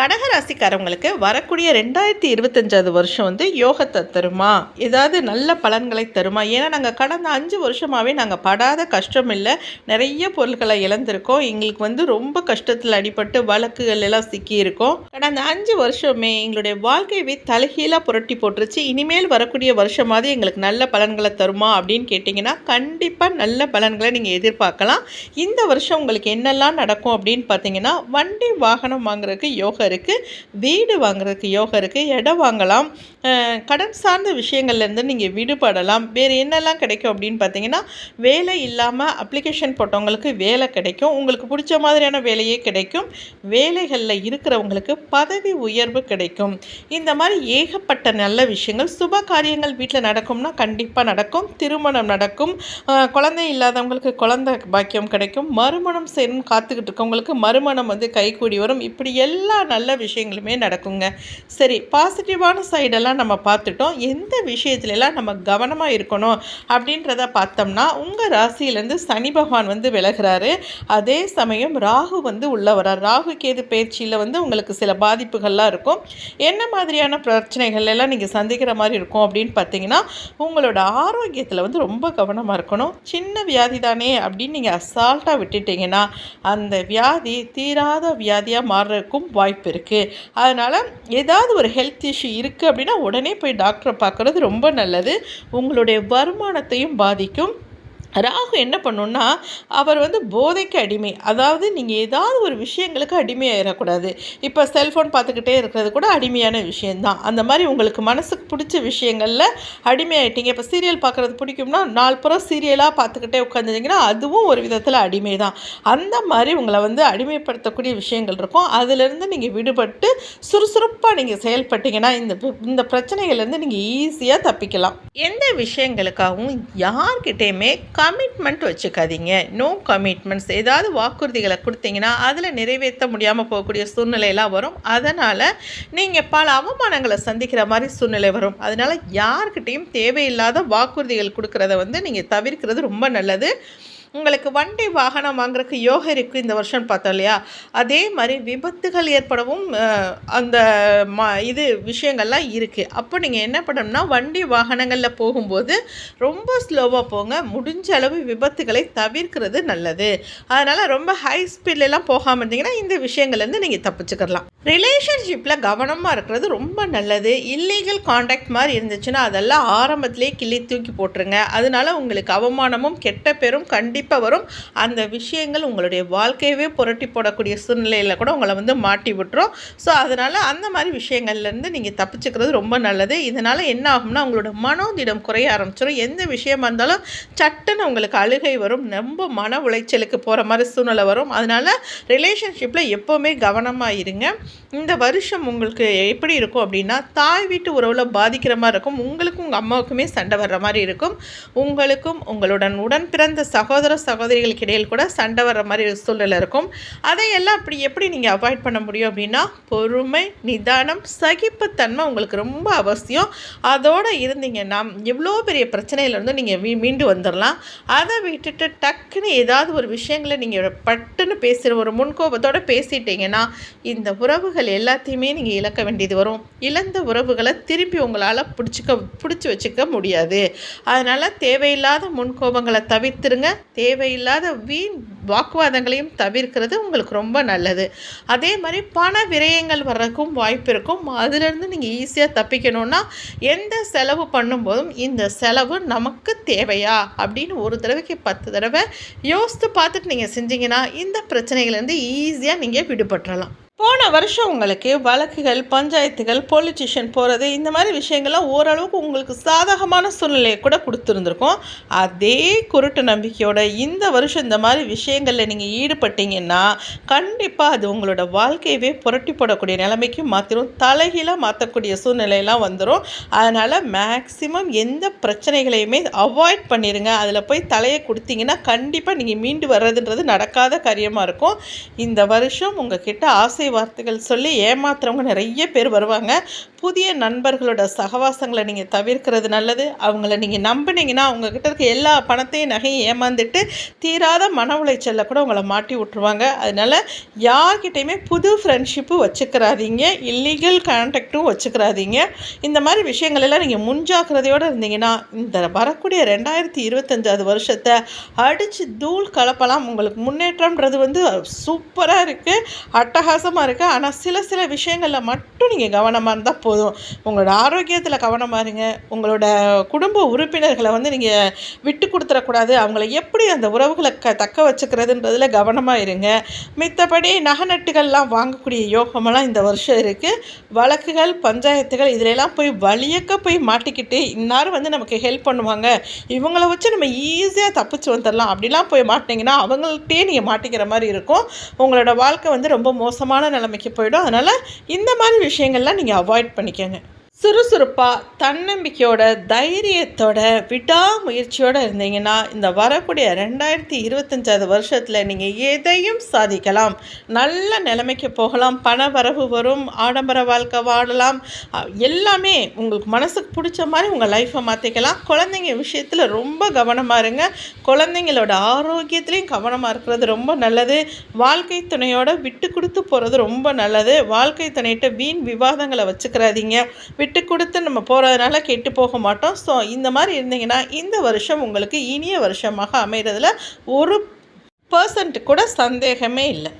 கடகராசிக்காரவங்களுக்கு வரக்கூடிய ரெண்டாயிரத்தி இருபத்தஞ்சாவது வருஷம் வந்து யோகத்தை தருமா? ஏதாவது நல்ல பலன்களை தருமா? ஏன்னா நாங்கள் கடந்த அஞ்சு வருஷமாகவே நாங்கள் படாத கஷ்டம் இல்லை. நிறைய பொருட்களை இழந்திருக்கோம். எங்களுக்கு வந்து ரொம்ப கஷ்டத்தில் அடிபட்டு வழக்குகள் எல்லாம் சிக்கியிருக்கோம். கடந்த அஞ்சு வருஷமே எங்களுடைய வாழ்க்கையவே தலைகீழாக புரட்டி போட்டுருச்சு. இனிமேல் வரக்கூடிய வருஷமாவது எங்களுக்கு நல்ல பலன்களை தருமா அப்படின்னு கேட்டிங்கன்னா கண்டிப்பாக நல்ல பலன்களை நீங்கள் எதிர்பார்க்கலாம். இந்த வருஷம் உங்களுக்கு என்னெல்லாம் நடக்கும் அப்படின்னு பார்த்தீங்கன்னா வண்டி வாகனம் வாங்குறதுக்கு யோகா இருக்குது வீடு வாங்குறதுக்கு யோகம் இருக்குது இடம் வாங்கலாம் கடன் சார்ந்த விஷயங்கள்லேருந்து நீங்கள் விடுபடலாம். வேறு என்னெல்லாம் கிடைக்கும் அப்படின்னு பார்த்தீங்கன்னா வேலை இல்லாமல் அப்ளிகேஷன் போட்டவங்களுக்கு வேலை கிடைக்கும். உங்களுக்கு பிடிச்ச மாதிரியான வேலையே கிடைக்கும். வேலைகளில் இருக்கிறவங்களுக்கு பதவி உயர்வு கிடைக்கும். இந்த மாதிரி ஏகப்பட்ட நல்ல விஷயங்கள் சுப காரியங்கள் வீட்டில் நடக்கும்னா கண்டிப்பாக நடக்கும். திருமணம் நடக்கும். குழந்தை இல்லாதவங்களுக்கு குழந்தை பாக்கியம் கிடைக்கும். மறுமணம் செய்யணும் காத்துக்கிட்டு இருக்கவங்களுக்கு மறுமணம் வந்து கைகூடி வரும். இப்படி எல்லா நல்ல நல்ல விஷயங்களுமே நடக்குங்க. சரி பாசிட்டிவான சைடெல்லாம் நம்ம பார்த்துட்டோம். எந்த விஷயத்துலலாம் நம்ம கவனமாக இருக்கணும் அப்படின்றத பார்த்தோம்னா உங்கள் ராசியிலேருந்து சனி பகவான் வந்து விலகுறாரு. அதே சமயம் ராகு வந்து உள்ள வரார் ராகு கேது பயிற்சியில் வந்து உங்களுக்கு சில பாதிப்புகள்லாம் இருக்கும். என்ன மாதிரியான பிரச்சனைகள் எல்லாம் நீங்கள் சந்திக்கிற மாதிரி இருக்கும் அப்படின்னு பார்த்தீங்கன்னா உங்களோட ஆரோக்கியத்தில் வந்து ரொம்ப கவனமாக இருக்கணும். சின்ன வியாதி தானே அப்படின்னு நீங்கள் அசால்ட்டாக விட்டுட்டீங்கன்னா அந்த வியாதி தீராத வியாதியாக மாறுறதுக்கும் வாய்ப்பு இருக்குது அதனால் ஏதாவது ஒரு ஹெல்த் இஷ்யூ இருக்குது அப்படின்னா உடனே போய் டாக்டரை பார்க்குறது ரொம்ப நல்லது. உங்களுடைய வருமானத்தையும் பாதிக்கும். ராகு என்ன பண்ணுன்னா அவர் வந்து போதைக்கு அடிமை. அதாவது நீங்கள் ஏதாவது ஒரு விஷயங்களுக்கு அடிமையாயிடக்கூடாது இப்போ செல்ஃபோன் பார்த்துக்கிட்டே இருக்கிறது கூட அடிமையான விஷயந்தான் அந்த மாதிரி உங்களுக்கு மனசுக்கு பிடிச்ச விஷயங்களில் அடிமையாயிட்டீங்க. இப்போ சீரியல் பார்க்குறது பிடிக்கும்னா நாலு புறம் சீரியலாக பார்த்துக்கிட்டே உட்காந்துருந்தீங்கன்னா அதுவும் ஒரு விதத்தில் அடிமை தான் அந்த மாதிரி உங்களை வந்து அடிமைப்படுத்தக்கூடிய விஷயங்கள் இருக்கும். அதிலிருந்து நீங்கள் விடுபட்டு சுறுசுறுப்பாக நீங்கள் செயல்பட்டீங்கன்னா இந்த இந்த பிரச்சனைகள்லேருந்து நீங்கள் ஈஸியாக தப்பிக்கலாம். எந்த விஷயங்களுக்காகவும் யார்கிட்டேயுமே கமிட்மெண்ட் வச்சுக்காதீங்க. நோ கமிட்மெண்ட்ஸ் ஏதாவது வாக்குறுதிகளை கொடுத்தீங்கன்னா அதில் நிறைவேற்ற முடியாமல் போகக்கூடிய சூழ்நிலையெல்லாம் வரும். அதனால் நீங்கள் பல அவமானங்களை சந்திக்கிற மாதிரி சூழ்நிலை வரும். அதனால் யார்கிட்டேயும் தேவையில்லாத வாக்குறுதிகள் கொடுக்குறத வந்து நீங்கள் தவிர்க்கிறது ரொம்ப நல்லது. உங்களுக்கு வண்டி வாகனம் வாங்குறதுக்கு யோகம் இருக்குது இந்த வருஷம் பார்த்தோம் இல்லையா? அதே மாதிரி விபத்துகள் ஏற்படவும் அந்த ம இது விஷயங்கள்லாம் இருக்குது அப்போ நீங்கள் என்ன பண்ணணும்னா வண்டி வாகனங்களில் போகும்போது ரொம்ப ஸ்லோவாக போங்க. முடிஞ்ச அளவு விபத்துகளை தவிர்க்கிறது நல்லது. அதனால் ரொம்ப ஹை ஸ்பீட்லலாம் போகாமல் இருந்தீங்கன்னா இந்த விஷயங்கள்லேருந்து நீங்கள் தப்பிச்சுக்கலாம் ரிலேஷன்ஷிப்பில் கவனமாக இருக்கிறது ரொம்ப நல்லது. இல்லீகல் காண்டாக்ட் மாதிரி இருந்துச்சுன்னா அதெல்லாம் ஆரம்பத்திலே கிள்ளி தூக்கி போட்டுருங்க. அதனால உங்களுக்கு அவமானமும் கெட்ட பேரும் கண்டிப்பாக வரும். அந்த விஷயங்கள் உங்களுடைய வாழ்க்கையவே புரட்டி போடக்கூடிய சூழ்நிலையில் கூட உங்களை வந்து மாட்டி விட்டுரும். ஸோ அதனால் அந்த மாதிரி விஷயங்கள்லேருந்து நீங்கள் தப்பிச்சுக்கிறது ரொம்ப நல்லது. இதனால் என்ன ஆகும்னா உங்களோட மனோதிடம் குறைய ஆரம்பிச்சிடும் எந்த விஷயமா இருந்தாலும் சட்டுன்னு உங்களுக்கு அழுகை வரும். ரொம்ப மன உளைச்சலுக்கு போகிற மாதிரி சூழ்நிலை வரும். அதனால் ரிலேஷன்ஷிப்பில் எப்போவுமே கவனமாக இருங்க. இந்த வருஷம் உங்களுக்கு எப்படி இருக்கும் அப்படின்னா தாய் வீட்டு உறவில் பாதிக்கிற மாதிரி இருக்கும். உங்களுக்கும் உங்கள் அம்மாவுக்குமே சண்டை வர்ற மாதிரி இருக்கும். உங்களுக்கும் உங்களுடன் உடன் பிறந்த சகோதர சகோதரிகளுக்கு இடையில் கூட சண்டை வர்ற மாதிரி ஒரு சூழ்நிலை இருக்கும். அதையெல்லாம் அப்படி எப்படி நீங்கள் அவாய்ட் பண்ண முடியும் அப்படின்னா பொறுமை நிதானம் சகிப்புத்தன்மை உங்களுக்கு ரொம்ப அவசியம். அதோடு இருந்தீங்கன்னா எவ்வளோ பெரிய பிரச்சனையிலேருந்து நீங்கள் மீ மீண்டு வந்துடலாம் அதை விட்டுட்டு டக்குன்னு ஏதாவது ஒரு விஷயங்களை நீங்கள் பட்டுன்னு பேசுகிற ஒரு முன்கோபத்தோடு பேசிட்டீங்கன்னா இந்த உறவுகள் எல்லாத்தையுமே நீங்கள் இழக்க வேண்டியது வரும். இழந்த உறவுகளை திருப்பி உங்களால் பிடிச்சிக்க பிடிச்சி வச்சுக்க முடியாது. அதனால் தேவையில்லாத முன்கோபங்களை தவிர்த்துருங்க. தேவையில்லாத வீண் வாக்குவாதங்களையும் தவிர்க்கிறது உங்களுக்கு ரொம்ப நல்லது. அதே மாதிரி பண விரயங்கள் வர்றதுக்கும் வாய்ப்பு இருக்கும். அதிலிருந்து நீங்கள் ஈஸியாக தப்பிக்கணும்னா எந்த செலவு பண்ணும்போதும் இந்த செலவு நமக்கு தேவையா? அப்படின்னு ஒரு தடவைக்கு பத்து தடவை யோசித்து பார்த்துட்டு நீங்கள் செஞ்சீங்கன்னா இந்த பிரச்சனைகள்லேருந்து ஈஸியாக நீங்கள் விடுபட்டுறலாம். போன வருஷம் உங்களுக்கு வழக்குகள் பஞ்சாயத்துகள் பொலிட்டிஷியன் போகிறது இந்த மாதிரி விஷயங்கள்லாம் ஓரளவுக்கு உங்களுக்கு சாதகமான சூழ்நிலையை கூட கொடுத்துருந்துருக்கோம். அதே குருட்டு நம்பிக்கையோட இந்த வருஷம் இந்த மாதிரி விஷயங்களில் நீங்கள் ஈடுபட்டீங்கன்னா கண்டிப்பாக அது உங்களோட வாழ்க்கையவே புரட்டி போடக்கூடிய நிலைமைக்கு மாற்றிடும் தலைகீழாக மாற்றக்கூடிய சூழ்நிலையெல்லாம் வந்துடும் அதனால் மேக்ஸிமம் எந்த பிரச்சனைகளையுமே அவாய்ட் பண்ணிடுங்க அதில் போய் தலையை கொடுத்தீங்கன்னா கண்டிப்பாக நீங்கள் மீண்டு வர்றதுன்றது நடக்காத காரியமாக இருக்கும். இந்த வருஷம் உங்ககிட்ட ஆசை வார்த்தைகள் சொல்லி ஏமாத்துறவங்க நிறைய பேர் வருவாங்க. புதிய நண்பர்களோட சகவாசங்களை நீங்கள் தவிர்க்கிறது நல்லது. அவங்கள நீங்கள் நம்பினீங்கன்னா அவங்கக்கிட்ட இருக்க எல்லா பணத்தையும் நகையும் ஏமாந்துட்டு தீராத மன உளைச்சலில் கூட உங்களை மாட்டி விட்ருவாங்க அதனால் யார்கிட்டையுமே புது ஃப்ரெண்ட்ஷிப்பு வச்சுக்கிறாதீங்க. இல்லீகல் கான்டாக்டும் வச்சுக்கிறாதீங்க. இந்த மாதிரி விஷயங்கள் எல்லாம் நீங்கள் முன்ஜாக்கிரதையோடு இருந்தீங்கன்னா இந்த வரக்கூடிய ரெண்டாயிரத்தி இருபத்தஞ்சாவது வருஷத்தை அடித்து தூள் கலப்பலாம். உங்களுக்கு முன்னேற்றம்ன்றது வந்து சூப்பராக இருக்குது அட்டகாசமாக இருக்குது ஆனால் சில சில விஷயங்களில் மட்டும் நீங்கள் கவனமாக இருந்தால் போதும். உங்களோட ஆரோக்கியத்தில் கவனமாக இருங்க. உங்களோட குடும்ப உறுப்பினர்களை வந்து நீங்கள் விட்டு கொடுத்துடக்கூடாது. அவங்கள எப்படி அந்த உறவுகளை க தக்க வச்சுக்கிறதுன்றதில் கவனமாக இருங்க. மித்தபடி நகநட்டுகள்லாம் வாங்கக்கூடிய யோகமெல்லாம் இந்த வருஷம் இருக்குது வழக்குகள் பஞ்சாயத்துகள் இதிலெல்லாம் போய் வழியக்க போய் மாட்டிக்கிட்டு இன்னாரும் வந்து நமக்கு ஹெல்ப் பண்ணுவாங்க. இவங்கள வச்சு நம்ம ஈஸியாக தப்பிச்சு வந்துடலாம் அப்படிலாம் போய் மாட்டிங்கன்னா அவங்கள்ட்டே நீங்கள் மாட்டிக்கிற மாதிரி இருக்கும். உங்களோட வாழ்க்கை வந்து ரொம்ப மோசமான நிலைமைக்கு போயிடும். அதனால் இந்த மாதிரி விஷயங்கள்லாம் நீங்கள் அவாய்ட் பண்ணிக்கோங்க. சுறுசுறுப்பாக தன்னம்பிக்கையோட தைரியத்தோட விடாமுயற்சியோடு இருந்தீங்கன்னா இந்த வரக்கூடிய ரெண்டாயிரத்தி இருபத்தஞ்சாவது வருஷத்தில் நீங்கள் எதையும் சாதிக்கலாம். நல்ல நிலைமைக்கு போகலாம். பண வரவு வரும். ஆடம்பர வாழ்க்கை வாழலாம். எல்லாமே உங்களுக்கு மனசுக்கு பிடிச்ச மாதிரி உங்கள் லைஃப்பை மாற்றிக்கலாம் குழந்தைங்க விஷயத்தில் ரொம்ப கவனமாக இருங்க. குழந்தைங்களோட ஆரோக்கியத்துலேயும் கவனமாக இருக்கிறது ரொம்ப நல்லது. வாழ்க்கை துணையோட விட்டு கொடுத்து போகிறது ரொம்ப நல்லது. வாழ்க்கை துணையிட்ட வீண் விவாதங்களை வச்சுக்கிறாதீங்க. விட்டு கொடுத்து நம்ம போகிறதுனால கெட்டு போக மாட்டோம். ஸோ இந்த மாதிரி இருந்தீங்கன்னா இந்த வருஷம் உங்களுக்கு இனிய வருஷமாக அமைகிறதுல ஒரு பர்சன்ட் கூட சந்தேகமே இல்லை.